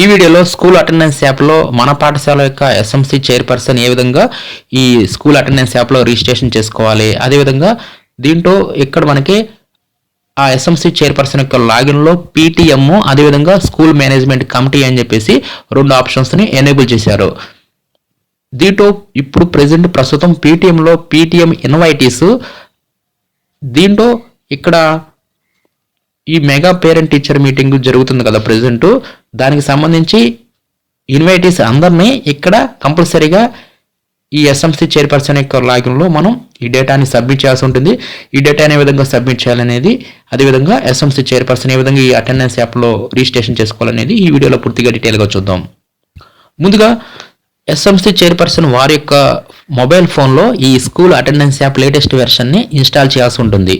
ఈ వీడియోలో school attendance యాప్లో మన పాఠశాల యొక్క ఎస్ఎంసి చైర్పర్సన్ ఏ విధంగా ఈ స్కూల్ అటెండెన్స్ యాప్లో రిజిస్ట్రేషన్ చేసుకోవాలి అదేవిధంగా దీంట్లో ఇక్కడ మనకి ఆ ఎస్ఎంసి చైర్పర్సన్ యొక్క లాగిన్లో పీటీఎం అదేవిధంగా స్కూల్ మేనేజ్మెంట్ కమిటీ అని చెప్పేసి రెండు ఆప్షన్స్ని ఎనేబుల్ చేశారు. దీంట్లో ఇప్పుడు ప్రజెంట్ ప్రస్తుతం పీటీఎంలో పీటీఎం ఇన్వైటీస్ దీంట్లో ఇక్కడ ఈ మెగా పేరెంట్ టీచర్ మీటింగ్ జరుగుతుంది కదా ప్రజెంట్ దానికి సంబంధించి ఇన్వైటీస్ అందరినీ ఇక్కడ కంపల్సరీగా ఈ ఎస్ఎంసీ చైర్పర్సన్ యొక్క లాగిన్లో మనం ఈ డేటాని సబ్మిట్ చేయాల్సి ఉంటుంది. ఈ డేటాని ఏ విధంగా సబ్మిట్ చేయాలనేది అదేవిధంగా ఎస్ఎంసీ చైర్పర్సన్ ఏ విధంగా ఈ అటెండెన్స్ యాప్లో రిజిస్ట్రేషన్ చేసుకోవాలనేది ఈ వీడియోలో పూర్తిగా డీటెయిల్గా చూద్దాం. ముందుగా ఎస్ఎంసీ చైర్పర్సన్ వారి యొక్క మొబైల్ ఫోన్లో ఈ స్కూల్ అటెండెన్స్ యాప్ లేటెస్ట్ వెర్షన్ని ఇన్స్టాల్ చేయాల్సి ఉంటుంది.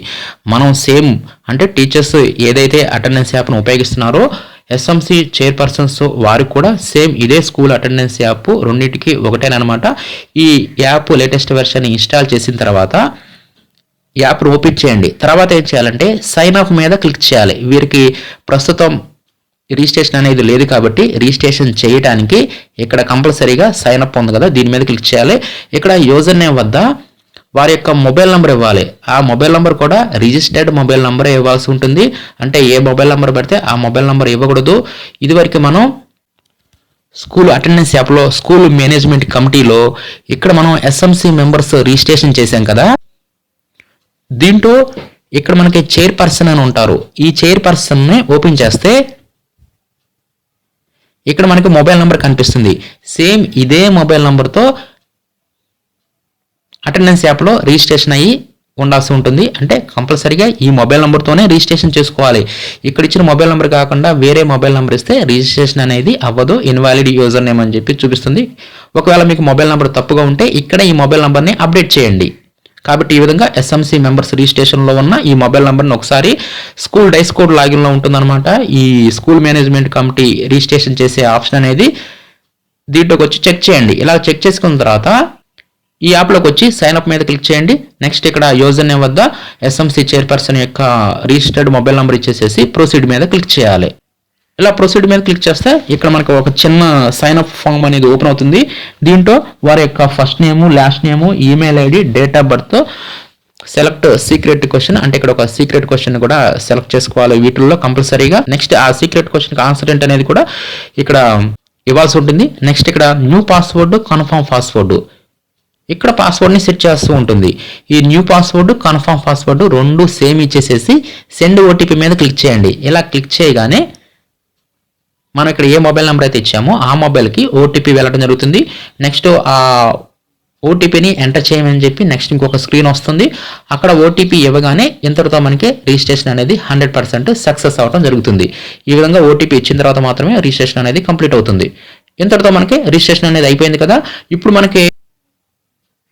మనం సేమ్ అంటే టీచర్స్ ఏదైతే అటెండెన్స్ యాప్ను ఉపయోగిస్తున్నారో ఎస్ఎంసీ చైర్పర్సన్స్ వారు కూడా సేమ్ ఇదే స్కూల్ అటెండెన్స్ యాప్ రెండింటికి ఒకటేనమాట ఈ యాప్ లేటెస్ట్ వెర్షన్ ఇన్స్టాల్ చేసిన తర్వాత యాప్ ఓపెన్ చేయండి. తర్వాత ఏం చేయాలంటే సైన్ అప్ మీద క్లిక్ చేయాలి. వీరికి ప్రస్తుతం రిజిస్ట్రేషన్ అనేది లేదు కాబట్టి రిజిస్ట్రేషన్ చేయడానికి ఇక్కడ కంపల్సరీగా సైన్ అప్ ఉంది కదా దీని మీద క్లిక్ చేయాలి. ఇక్కడ యూజర్ నేమ్ వద్ద వారి యొక్క మొబైల్ నెంబర్ ఇవ్వాలి. ఆ మొబైల్ నెంబర్ కూడా రిజిస్టర్డ్ మొబైల్ నెంబర్ ఇవ్వాల్సి ఉంటుంది. అంటే ఏ మొబైల్ నెంబర్ పెడితే ఆ మొబైల్ నెంబర్ ఇవ్వకూడదు. ఇదివరకు మనం స్కూల్ అటెండెన్స్ యాప్లో స్కూల్ మేనేజ్మెంట్ కమిటీలో ఇక్కడ మనం ఎస్ఎంసి మెంబర్స్ రిజిస్ట్రేషన్ చేశాం కదా. దీంట్లో ఇక్కడ మనకి చైర్ పర్సన్ అని ఉంటారు. ఈ చైర్ పర్సన్ని ఓపెన్ చేస్తే ఇక్కడ మనకి మొబైల్ నెంబర్ కనిపిస్తుంది. సేమ్ ఇదే మొబైల్ నెంబర్తో అటెండెన్స్ యాప్లో రిజిస్ట్రేషన్ అయ్యి ఉండాల్సి ఉంటుంది. అంటే కంపల్సరీగా ఈ మొబైల్ నెంబర్తోనే రిజిస్ట్రేషన్ చేసుకోవాలి. ఇక్కడ ఇచ్చిన మొబైల్ నెంబర్ కాకుండా వేరే మొబైల్ నెంబర్ ఇస్తే రిజిస్ట్రేషన్ అనేది అవ్వదు. ఇన్వాలిడ్ యూజర్ నేమ్ అని చెప్పి చూపిస్తుంది. ఒకవేళ మీకు మొబైల్ నెంబర్ తప్పుగా ఉంటే ఇక్కడ ఈ మొబైల్ నెంబర్ని అప్డేట్ చేయండి. కాబట్టి ఈ విధంగా ఎస్ఎంసి మెంబర్స్ రిజిస్ట్రేషన్లో ఉన్న ఈ మొబైల్ నెంబర్ని ఒకసారి స్కూల్ డైస్ కోడ్ లాగిన్లో ఉంటుందన్నమాట. ఈ స్కూల్ మేనేజ్మెంట్ కమిటీ రిజిస్ట్రేషన్ చేసే ఆప్షన్ అనేది దీంట్లోకి వచ్చి చెక్ చేయండి. ఇలా చెక్ చేసుకున్న తర్వాత ఈ యాప్లోకి వచ్చి సైన్ అప్ మీద క్లిక్ చేయండి. నెక్స్ట్ ఇక్కడ యూజర్ నేమ్ వద్ద ఎస్ఎంసి చైర్పర్సన్ యొక్క రిజిస్టర్డ్ మొబైల్ నెంబర్ ఇచ్చేసేసి ప్రొసీడ్ మీద క్లిక్ చేయాలి. ఇలా ప్రొసీడ్ మీద క్లిక్ చేస్తే ఇక్కడ మనకు ఒక చిన్న సైన్ అప్ ఫామ్ అనేది ఓపెన్ అవుతుంది. దీంట్లో వారి యొక్క first name last name email ID date of birth select secret question అంటే ఇక్కడ ఒక సీక్రెట్ క్వశ్చన్ కూడా సెలెక్ట్ చేసుకోవాలి వీటిల్లో కంపల్సరీగా నెక్స్ట్ ఆ సీక్రెట్ క్వశ్చన్కి ఆన్సర్ అనేది కూడా ఇక్కడ ఇవ్వాల్సి ఉంటుంది. నెక్స్ట్ ఇక్కడ న్యూ పాస్వర్డ్ కన్ఫర్మ్ పాస్వర్డ్ ఇక్కడ పాస్వర్డ్ని సెట్ చేస్తూ ఉంటుంది. ఈ న్యూ పాస్వర్డ్ కన్ఫర్మ్ పాస్వర్డ్ రెండు సేమ్ ఇచ్చేసేసి సెండ్ ఓటీపీ మీద క్లిక్ చేయండి. ఇలా క్లిక్ చేయగానే మనం ఇక్కడ ఏ మొబైల్ నెంబర్ అయితే ఇచ్చామో ఆ మొబైల్కి ఓటీపీ వెళ్ళడం జరుగుతుంది. నెక్స్ట్ ఆ ఓటీపీని ఎంటర్ చేయమని చెప్పి నెక్స్ట్ ఇంకొక స్క్రీన్ వస్తుంది. అక్కడ ఓటీపీ ఇవ్వగానే ఇంతటితో మనకి రిజిస్ట్రేషన్ అనేది హండ్రెడ్ పర్సెంట్ సక్సెస్ అవ్వడం జరుగుతుంది. ఈ విధంగా ఓటీపీ ఇచ్చిన తర్వాత మాత్రమే రిజిస్ట్రేషన్ అనేది కంప్లీట్ అవుతుంది. ఇంతటితో మనకి రిజిస్ట్రేషన్ అనేది అయిపోయింది కదా. ఇప్పుడు మనకి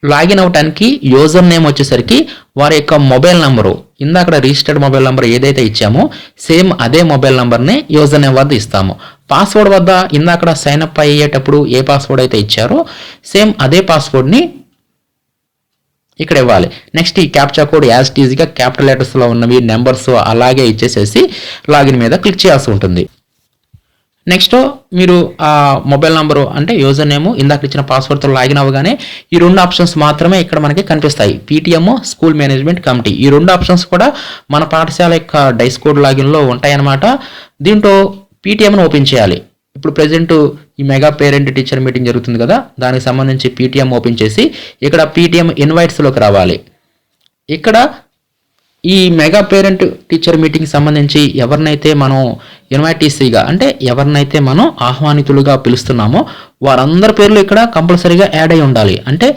లాగిన్ అవటానికి యూజర్ నేమ్ వచ్చేసరికి వారి యొక్క మొబైల్ నంబరు. ఇందాక రిజిస్టర్డ్ మొబైల్ నెంబర్ ఏదైతే ఇచ్చామో సేమ్ అదే మొబైల్ నెంబర్ని యూజర్ నేమ్ వద్ద ఇస్తాము. పాస్వర్డ్ వద్ద ఇందాక సైన్ అప్ అయ్యేటప్పుడు ఏ పాస్వర్డ్ అయితే ఇచ్చారో సేమ్ అదే పాస్వర్డ్ని ఇక్కడ ఇవ్వాలి. నెక్స్ట్ ఈ క్యాప్చా కోడ్ యాజ్ టీజీగా క్యాపిటల్ లెటర్స్లో ఉన్నవి నెంబర్స్ అలాగే ఇచ్చేసేసి లాగిన్ మీద క్లిక్ చేయాల్సి ఉంటుంది. నెక్స్ట్ మీరు ఆ మొబైల్ నంబరు అంటే యూజర్ నేమ్ ఇందాక ఇచ్చిన పాస్వర్డ్తో లాగిన్ అవ్వగానే ఈ రెండు ఆప్షన్స్ మాత్రమే ఇక్కడ మనకి కనిపిస్తాయి. పీటీఎం స్కూల్ మేనేజ్మెంట్ కమిటీ ఈ రెండు ఆప్షన్స్ కూడా మన పాఠశాల యొక్క డైస్ కోడ్ లాగిన్లో ఉంటాయన్నమాట. దీంట్లో పీటీఎంను ఓపెన్ చేయాలి. ఇప్పుడు ప్రజెంట్ ఈ మెగా పేరెంట్ టీచర్ మీటింగ్ జరుగుతుంది కదా దానికి సంబంధించి పీటీఎం ఓపెన్ చేసి ఇక్కడ పీటీఎం ఇన్వైట్స్లోకి రావాలి. ఇక్కడ ఈ మెగా పేరెంట్ టీచర్ మీటింగ్ సంబంధించి ఎవరినైతే మనం ఇన్వైటీసీగా అంటే ఎవరినైతే మనం ఆహ్వానితులుగా పిలుస్తున్నామో వారందరి పేర్లు ఇక్కడ కంపల్సరీగా యాడ్ అయి ఉండాలి. అంటే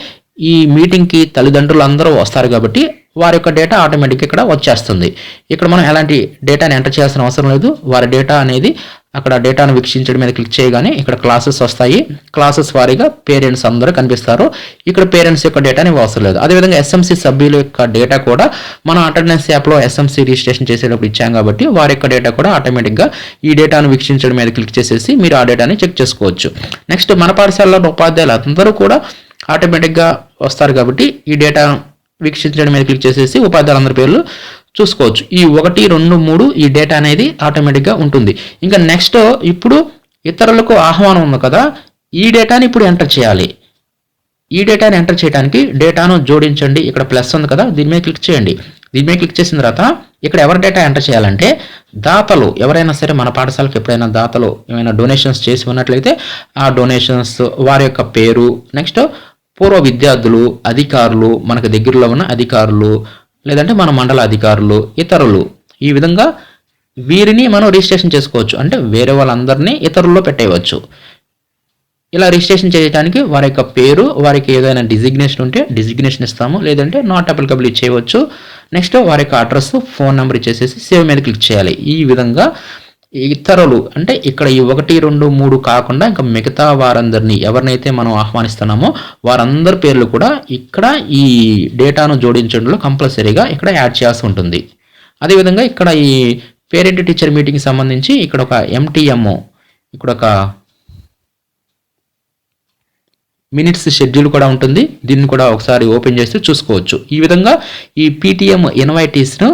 ఈ మీటింగ్కి తల్లిదండ్రులు అందరూ వస్తారు కాబట్టి వారి యొక్క డేటా ఆటోమేటిక్గా ఇక్కడ వచ్చేస్తుంది. ఇక్కడ మనం ఎలాంటి డేటాని ఎంటర్ చేయాల్సిన అవసరం లేదు. వారి డేటా అనేది అక్కడ డేటాను వీక్షించడం మీద క్లిక్ చేయగానే ఇక్కడ క్లాసెస్ వస్తాయి. క్లాసెస్ వారీగా పేరెంట్స్ అందరూ కనిపిస్తారు. ఇక్కడ పేరెంట్స్ యొక్క డేటాని అవసరం లేదు. అదేవిధంగా ఎస్ఎంసీ సభ్యుల యొక్క డేటా కూడా మనం అటెండెన్స్ యాప్లో ఎస్ఎంసీ రిజిస్ట్రేషన్ చేసేటప్పుడు ఇచ్చాం కాబట్టి వారి యొక్క డేటా కూడా ఆటోమేటిక్గా ఈ డేటాను వీక్షించడం మీద క్లిక్ చేసేసి మీరు ఆ డేటాని చెక్ చేసుకోవచ్చు. నెక్స్ట్ మన పాఠశాలలో ఉపాధ్యాయులు అందరూ కూడా ఆటోమేటిక్గా వస్తారు కాబట్టి ఈ డేటా వీక్షించడం మీద క్లిక్ చేసేసి ఉపాధ్యాయులందరి పేర్లు చూసుకోవచ్చు. ఈ ఒకటి రెండు మూడు ఈ డేటా అనేది ఆటోమేటిక్గా ఉంటుంది. ఇంకా నెక్స్ట్ ఇప్పుడు ఇతరులకు ఆహ్వానం ఉంది కదా ఈ డేటాని ఇప్పుడు ఎంటర్ చేయాలి. ఈ డేటాని ఎంటర్ చేయడానికి డేటాను జోడించండి. ఇక్కడ ప్లస్ ఉంది కదా దీని మీద క్లిక్ చేయండి. దీని మీద క్లిక్ చేసిన తర్వాత ఇక్కడ ఎవరి డేటా ఎంటర్ చేయాలంటే దాతలు ఎవరైనా సరే మన పాఠశాలకు ఎప్పుడైనా దాతలు ఏమైనా డొనేషన్స్ చేసి ఉన్నట్లయితే ఆ డొనేషన్స్ వారి యొక్క పేరు నెక్స్ట్ పూర్వ విద్యార్థులు అధికారులు మనకు దగ్గరలో ఉన్న అధికారులు లేదంటే మన మండల అధికారులు ఇతరులు. ఈ విధంగా వీరిని మనం రిజిస్ట్రేషన్ చేసుకోవచ్చు. అంటే వేరే వాళ్ళందరినీ ఇతరుల్లో పెట్టేయవచ్చు. ఇలా రిజిస్ట్రేషన్ చేయడానికి వారి యొక్క పేరు వారికి ఏదైనా డిజిగ్నేషన్ ఉంటే డిజిగ్నేషన్ ఇస్తాము. లేదంటే నాట్ అప్లికబుల్ ఇచ్చేయవచ్చు. నెక్స్ట్ వారి యొక్క అడ్రస్ ఫోన్ నెంబర్ ఇచ్చేసేసి సేవ్ మీద క్లిక్ చేయాలి. ఈ విధంగా ఇతరులు అంటే ఇక్కడ ఈ ఒకటి రెండు మూడు కాకుండా ఇంకా మిగతా వారందరినీ ఎవరినైతే మనం ఆహ్వానిస్తున్నామో వారందరి పేర్లు కూడా ఇక్కడ ఈ డేటాను జోడించడంలో కంపల్సరీగా ఇక్కడ యాడ్ చేయాల్సి ఉంటుంది. అదేవిధంగా ఇక్కడ ఈ పేరెంట్ టీచర్ మీటింగ్కి సంబంధించి ఇక్కడ ఒక ఎంటీఎం ఇక్కడ ఒక మినిట్స్ షెడ్యూల్ కూడా ఉంటుంది. దీన్ని కూడా ఒకసారి ఓపెన్ చేస్తే చూసుకోవచ్చు. ఈ విధంగా ఈ పీటీఎం ఇన్వైటీస్ను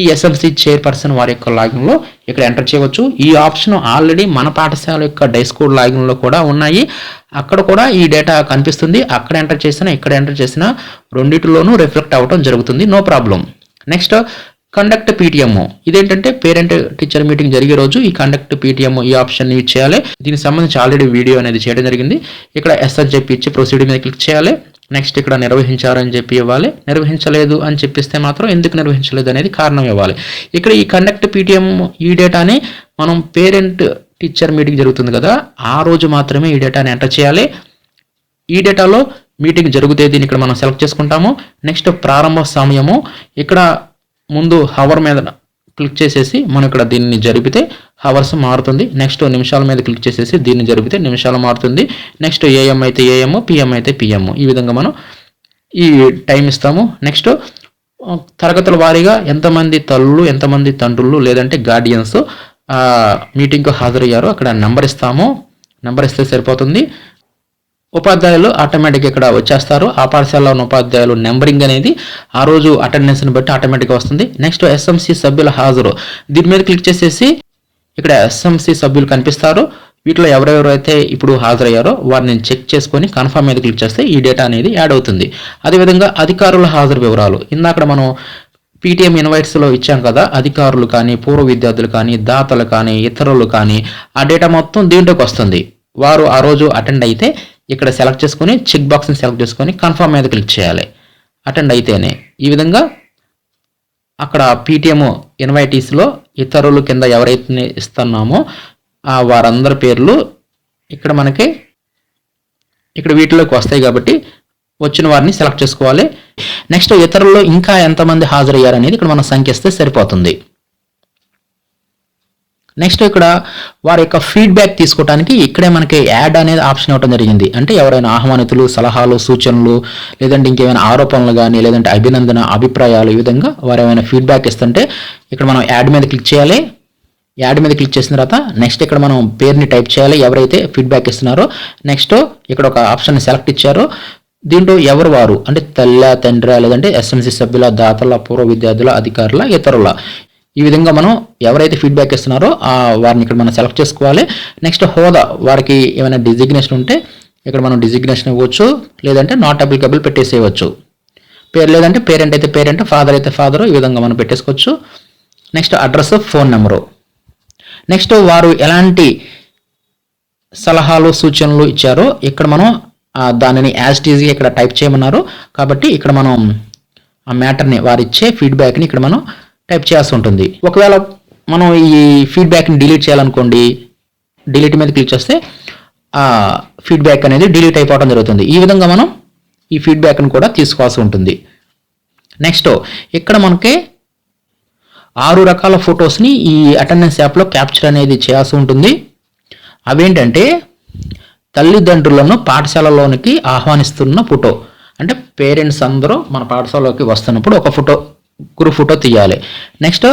ఈ ఎస్ఎంసి చైర్పర్సన్ వారి యొక్క లాగిన్లో ఇక్కడ ఎంటర్ చేయవచ్చు. ఈ ఆప్షన్ ఆల్రెడీ మన పాఠశాల యొక్క డైస్కోడ్ లాగిన్లో కూడా ఉన్నాయి. అక్కడ కూడా ఈ డేటా కనిపిస్తుంది. అక్కడ ఎంటర్ చేసినా ఇక్కడ ఎంటర్ చేసినా రెండింటిలోనూ రిఫ్లెక్ట్ అవ్వడం జరుగుతుంది. No problem next conduct PTM ఇదేంటంటే పేరెంట్ టీచర్ మీటింగ్ జరిగే రోజు ఈ కండక్ట్ పీటీఎం ఈ ఆప్షన్ యూజ్ చేయాలి. దీనికి సంబంధించి ఆల్రెడీ వీడియో అనేది చేయడం జరిగింది. ఇక్కడ ఎస్ చెప్పి ఇచ్చి ప్రొసీడ్ మీద క్లిక్ చేయాలి. నెక్స్ట్ ఇక్కడ నిర్వహించారని చెప్పి ఇవ్వాలి. నిర్వహించలేదు అని చెప్పిస్తే మాత్రం ఎందుకు నిర్వహించలేదు అనేది కారణం ఇవ్వాలి. ఇక్కడ ఈ కండక్ట్ పీటీఎం ఈ డేటాని మనం పేరెంట్ టీచర్ మీటింగ్ జరుగుతుంది కదా ఆ రోజు మాత్రమే ఈ డేటాని ఎంటర్ చేయాలి. ఈ డేటాలో మీటింగ్ జరుగుతే దీన్ని ఇక్కడ మనం సెలెక్ట్ చేసుకుంటాము. నెక్స్ట్ ప్రారంభ సమయము ఇక్కడ ముందు హవర్ మీద క్లిక్ చేసేసి మనం ఇక్కడ దీన్ని జరిపితే హవర్స్ మారుతుంది. నెక్స్ట్ నిమిషాల మీద క్లిక్ చేసేసి దీన్ని జరిపితే నిమిషాలు మారుతుంది. నెక్స్ట్ ఏఎం అయితే ఏఎం పిఎం అయితే పిఎం ఈ విధంగా మనం ఈ టైం ఇస్తాము. నెక్స్ట్ తరగతుల వారీగా ఎంతమంది తల్లులు ఎంతమంది తండ్రులు లేదంటే గార్డియన్స్ మీటింగ్కు హాజరయ్యారో అక్కడ నెంబర్ ఇస్తాము. నెంబర్ ఇస్తే సరిపోతుంది. ఉపాధ్యాయులు ఆటోమేటిక్ ఇక్కడ వచ్చేస్తారు. ఆ పాఠశాలలో ఉన్న ఉపాధ్యాయులు నెంబరింగ్ అనేది ఆ రోజు అటెండెన్స్ని బట్టి ఆటోమేటిక్గా వస్తుంది. నెక్స్ట్ ఎస్ఎంసి సభ్యుల హాజరు. దీని మీద క్లిక్ చేసేసి ఇక్కడ ఎస్ఎంసి సభ్యులు కనిపిస్తారు. వీటిలో ఎవరెవరైతే ఇప్పుడు హాజరయ్యారో వారిని చెక్ చేసుకొని కన్ఫర్మ్ మీద క్లిక్ చేస్తే ఈ డేటా అనేది యాడ్ అవుతుంది. అదేవిధంగా అధికారుల హాజరు వివరాలు. ఇందాక మనం పీటీఎం ఇన్వైట్స్లో ఇచ్చాం కదా అధికారులు కానీ పూర్వ విద్యార్థులు కానీ దాతలు కానీ ఇతరులు కానీ ఆ డేటా మొత్తం దీంట్లోకి వస్తుంది. వారు ఆ రోజు అటెండ్ అయితే ఇక్కడ సెలెక్ట్ చేసుకొని చెక్ బాక్స్ని సెలెక్ట్ చేసుకొని కన్ఫర్మ్ మీద క్లిక్ చేయాలి. అటెండ్ అయితేనే. ఈ విధంగా అక్కడ పీటీఎం ఇన్వైటీస్లో ఇతరులు కింద ఎవరైతే ఇస్తున్నామో ఆ వారందరి పేర్లు ఇక్కడ మనకి ఇక్కడ వీటిలోకి వస్తాయి కాబట్టి వచ్చిన వారిని సెలెక్ట్ చేసుకోవాలి. నెక్స్ట్ ఇతరుల్లో ఇంకా ఎంతమంది హాజరయ్యారనేది ఇక్కడ మనం సంఖ్యస్తే సరిపోతుంది. నెక్స్ట్ ఇక్కడ వారి యొక్క ఫీడ్బ్యాక్ తీసుకోవడానికి ఇక్కడే మనకి యాడ్ అనేది ఆప్షన్ ఇవ్వడం జరిగింది. అంటే ఎవరైనా ఆహ్వానితులు సలహాలు సూచనలు లేదంటే ఇంకేమైనా ఆరోపణలు కానీ లేదంటే అభినందన అభిప్రాయాలు ఈ విధంగా వారు ఏమైనా ఫీడ్బ్యాక్ ఇస్తుంటే ఇక్కడ మనం యాడ్ మీద క్లిక్ చేయాలి. యాడ్ మీద క్లిక్ చేసిన తర్వాత నెక్స్ట్ ఇక్కడ మనం పేరుని టైప్ చేయాలి. ఎవరైతే ఫీడ్బ్యాక్ ఇస్తున్నారో నెక్స్ట్ ఇక్కడ ఒక ఆప్షన్ సెలెక్ట్ ఇచ్చారో. దీంట్లో ఎవరు వారు? అంటే తల్లి తండ్రి లేదంటే ఎస్ఎంసీ సభ్యుల దాతల పూర్వ విద్యార్థుల అధికారుల ఇతరుల. ఈ విధంగా మనం ఎవరైతే ఫీడ్బ్యాక్ ఇస్తున్నారో ఆ వారిని ఇక్కడ మనం సెలెక్ట్ చేసుకోవాలి. నెక్స్ట్ హోదా వారికి ఏమైనా డిజిగ్నేషన్ ఉంటే ఇక్కడ మనం డిజిగ్నేషన్ ఇవ్వచ్చు. లేదంటే నాట్ అప్లికబుల్ పెట్టేసేయవచ్చు. పేరు లేదంటే పేరెంట్ అయితే పేరెంట్ ఫాదర్ అయితే ఫాదర్ ఈ విధంగా మనం పెట్టేసుకోవచ్చు. Next address phone number next వారు ఎలాంటి సలహాలు సూచనలు ఇచ్చారో ఇక్కడ మనం దానిని యాజ్ టీజీ ఇక్కడ టైప్ చేయమన్నారు. కాబట్టి ఇక్కడ మనం ఆ మ్యాటర్ని వారిచ్చే ఫీడ్బ్యాక్ని ఇక్కడ మనం టైప్ చేయాల్సి ఉంటుంది ఒకవేళ మనం ఈ ఫీడ్బ్యాక్ని డిలీట్ చేయాలనుకోండి డిలీట్ మీద క్లిక్ చేస్తే ఆ ఫీడ్బ్యాక్ అనేది డిలీట్ అయిపోవడం జరుగుతుంది. ఈ విధంగా మనం ఈ ఫీడ్బ్యాక్ని కూడా తీసుకోవాల్సి ఉంటుంది. నెక్స్ట్ ఇక్కడ మనకి ఆరు రకాల ఫొటోస్ని ఈ అటెండెన్స్ యాప్లో క్యాప్చర్ అనేది చేయాల్సి ఉంటుంది. అవేంటంటే తల్లిదండ్రులను పాఠశాలలోనికి ఆహ్వానిస్తున్న ఫోటో. అంటే పేరెంట్స్ అందరూ మన పాఠశాలలోకి వస్తున్నప్పుడు ఒక ఫోటో. గురు ఫోటో తీయాలి. నెక్స్ట్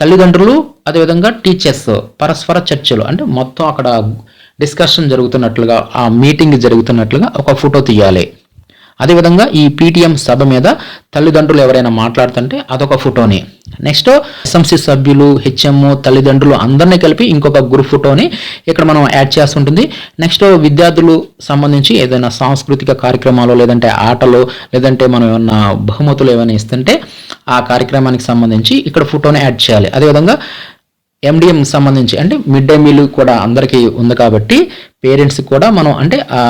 తల్లిదండ్రులు అదేవిధంగా టీచర్స్ పరస్పర చర్చలు అంటే మొత్తం అక్కడ డిస్కషన్ జరుగుతున్నట్లుగా ఆ మీటింగ్ జరుగుతున్నట్లుగా ఒక ఫోటో తీయాలి. అదేవిధంగా ఈ పీటీఎం సభ మీద తల్లిదండ్రులు ఎవరైనా మాట్లాడుతుంటే అదొక ఫోటోని. నెక్స్ట్ ఎస్ఎంసీ సభ్యులు హెచ్ఎం తల్లిదండ్రులు అందరినీ కలిపి ఇంకొక గ్రూప్ ఫోటోని ఇక్కడ మనం యాడ్ చేసి ఉంటుంది. నెక్స్ట్ విద్యార్థులు సంబంధించి ఏదైనా సాంస్కృతిక కార్యక్రమాలు లేదంటే ఆటలు లేదంటే మనం ఏమన్నా బహుమతులు ఏమైనా ఇస్తుంటే ఆ కార్యక్రమానికి సంబంధించి ఇక్కడ ఫోటోని యాడ్ చేయాలి. అదేవిధంగా ఎండిఎం సంబంధించి అంటే మిడ్ డే మీల్ కూడా అందరికీ ఉంది కాబట్టి పేరెంట్స్ కూడా మనం అంటే ఆ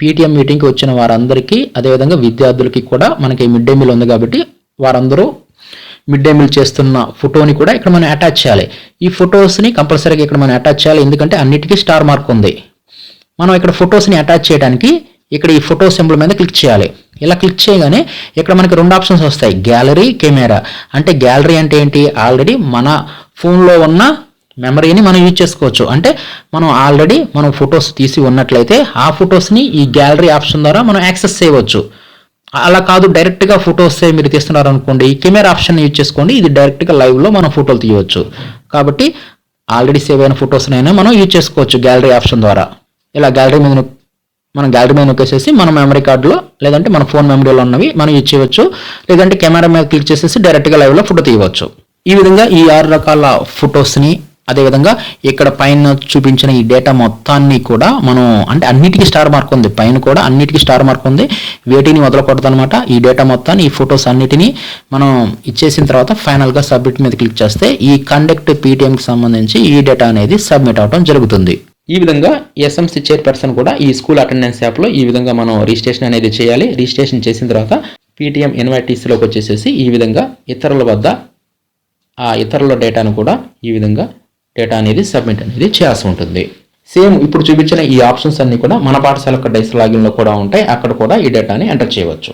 పీటీఎం మీటింగ్కి వచ్చిన వారందరికీ అదేవిధంగా విద్యార్థులకి కూడా మనకి మిడ్ డే మీల్ ఉంది కాబట్టి వారందరూ మిడ్ డే మీల్ చేస్తున్న ఫోటోని కూడా ఇక్కడ మనం అటాచ్ చేయాలి. ఈ ఫొటోస్ని కంపల్సరీగా ఇక్కడ మనం అటాచ్ చేయాలి. ఎందుకంటే అన్నిటికీ స్టార్ మార్క్ ఉంది. మనం ఇక్కడ ఫొటోస్ని అటాచ్ చేయడానికి ఇక్కడ ఈ ఫోటో సింబల్ మీద క్లిక్ చేయాలి. ఇలా క్లిక్ చేయగానే ఇక్కడ మనకి రెండు ఆప్షన్స్ వస్తాయి. Gallery camera. అంటే గ్యాలరీ అంటే ఏంటి? ఆల్రెడీ మన ఫోన్లో ఉన్న మెమరీని మనం యూజ్ చేసుకోవచ్చు. అంటే మనం ఆల్రెడీ మనం ఫొటోస్ తీసి ఉన్నట్లయితే ఆ ఫొటోస్ని ఈ గ్యాలరీ ఆప్షన్ ద్వారా మనం యాక్సెస్ చేయవచ్చు. అలా కాదు డైరెక్ట్గా ఫొటోస్ మీరు తీస్తున్నారు అనుకోండి ఈ కెమెరా ఆప్షన్ యూజ్ చేసుకోండి ఇది డైరెక్ట్గా లైవ్లో మనం ఫోటోలు తీయవచ్చు. కాబట్టి ఆల్రెడీ సేవ్ అయిన ఫొటోస్నైనా మనం యూజ్ చేసుకోవచ్చు గ్యాలరీ ఆప్షన్ ద్వారా. ఇలా గ్యాలరీ మీద మనం గ్యాలరీ మీద నొక్కేసేసి మన మెమరీ కార్డులో లేదంటే మన ఫోన్ మెమరీలో ఉన్నవి మనం యూజ్ చేయవచ్చు. లేదంటే కెమెరా మీద క్లిక్ చేసేసి డైరెక్ట్గా లైవ్లో ఫోటో తీయవచ్చు. ఈ విధంగా ఈ ఆరు రకాల ఫొటోస్ని అదేవిధంగా ఇక్కడ పైన చూపించిన ఈ డేటా మొత్తాన్ని కూడా మనం అంటే అన్నిటికీ స్టార్ మార్క్ ఉంది. పైన కూడా అన్నిటికీ స్టార్ మార్క్ ఉంది. వేటిని వదలకూడదు అనమాట ఈ డేటా మొత్తాన్ని ఈ ఫొటోస్ అన్నిటిని మనం ఇచ్చేసిన తర్వాత ఫైనల్గా సబ్మిట్ మీద క్లిక్ చేస్తే ఈ కండక్ట్ పీటీఎంకి సంబంధించి ఈ డేటా అనేది సబ్మిట్ అవడం జరుగుతుంది. ఈ విధంగా ఎస్ఎంసీ చైర్పర్సన్ కూడా ఈ స్కూల్ అటెండెన్స్ యాప్లో ఈ విధంగా మనం రిజిస్ట్రేషన్ అనేది చేయాలి. రిజిస్ట్రేషన్ చేసిన తర్వాత పీటీఎం ఎన్వైటీసీలోకి వచ్చేసేసి ఈ విధంగా ఇతరుల వద్ద ఆ ఇతరుల డేటాను కూడా ఈ విధంగా డేటా అనేది సబ్మిట్ అనేది చేయాల్సి ఉంటుంది. సేమ్ ఇప్పుడు చూపించిన ఈ ఆప్షన్స్ అన్నీ కూడా మన పాఠశాల డైస్ లాగిన్లో కూడా ఉంటాయి. అక్కడ కూడా ఈ డేటాని ఎంటర్ చేయవచ్చు.